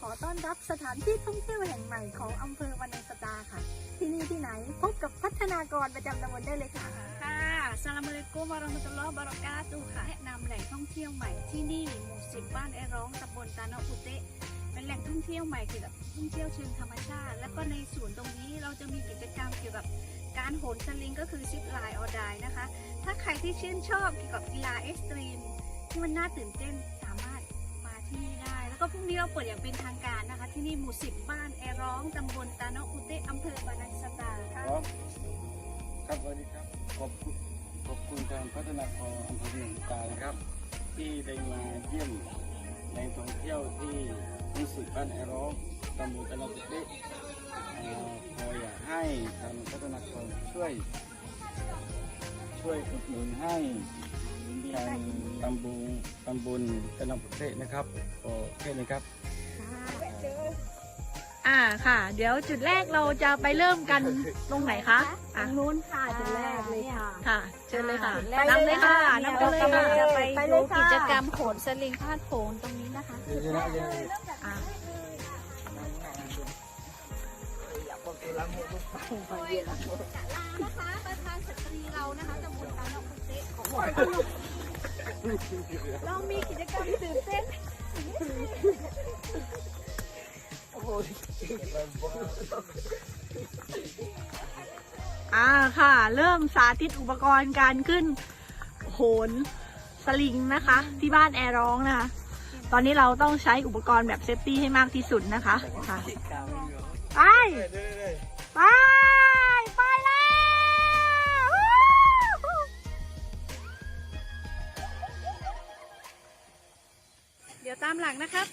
ขอต้อนรับสถานที่ท่องเที่ยวแห่งใหม่ของอำเภอวานังสตาค่ะ ที่นี่ที่ไหนพบกับพัฒนากรประจำตำบลได้เลยค่ะ ค่ะสลามอะลัยกุมวะเราะมตุลลอบารอกาตุฮ์ค่ะแนะนำแหล่งท่องเที่ยวใหม่ที่นี่หมู่สิบบ้านไอร้องตำบลตาเนอุเตะเป็นแหล่งท่องเที่ยวใหม่เกี่ยวกับท่องเที่ยวเชิงธรรมชาติ แล้วก็ในสวนตรงนี้เราจะมีกิจกรรมเกี่ยวกับการโหนสลิงก็คือซิปไลน์ออดายนะคะ ถ้าใครที่ชื่นชอบเกี่ยวกับกีฬาเอ็กซ์ตรีมที่มันน่าตื่นเต้น ที่นี่ได้ แล้วก็พรุ่งนี้เราเปิดอย่างเป็นทางการนะคะ ที่นี่หมู่สิบบ้านไอร้องตำบลตาเนอุเตะอำเภอบานังสตาค่ะครับครับสวัสดีครับขอบคุณขอบคุณทางพัฒนาครอำเภอเมืองตานะครับ ที่ได้มาเยี่ยมแหล่งท่องเที่ยวที่รู้สึกบ้านแอร้องตำบลตะลอดเด็กขออยากให้ทางพัฒนาครช่วย ช่วยอุดหนุนให้ ทางตำบลตำบลตะลอดเด็กนะครับขอแค่นี้ครับ อ่าค่ะ เดี๋ยวจุดแรกเราจะไปเริ่มกันตรงไหนคะตอะรงนู้นค่ะจุดแรกเลยค่ะ ค่ะ เชิญเลยค่ะไปเลยนำเลยค่ะค่ะนำกันเลยค่ะเดี๋ยวไปไปเลดูยค่ะกิจกรรมโขนสลิงพาดโขนตรงนี้นะคะอะนะคะประธานสต รีเรานะคะตำบลตาดอกเตะของเรามีกิจกรรมตื่นเต้นอ่าค่ะ เริ่มสาธิตอุปกรณ์การขึ้นโหนสลิงนะคะ ที่บ้านแอร์ร้องนะคะ ตอนนี้เราต้องใช้อุปกรณ์แบบเซฟตี้ให้มากที่สุดนะคะค่ะไป เดี๋ยวตามหลังนะครับ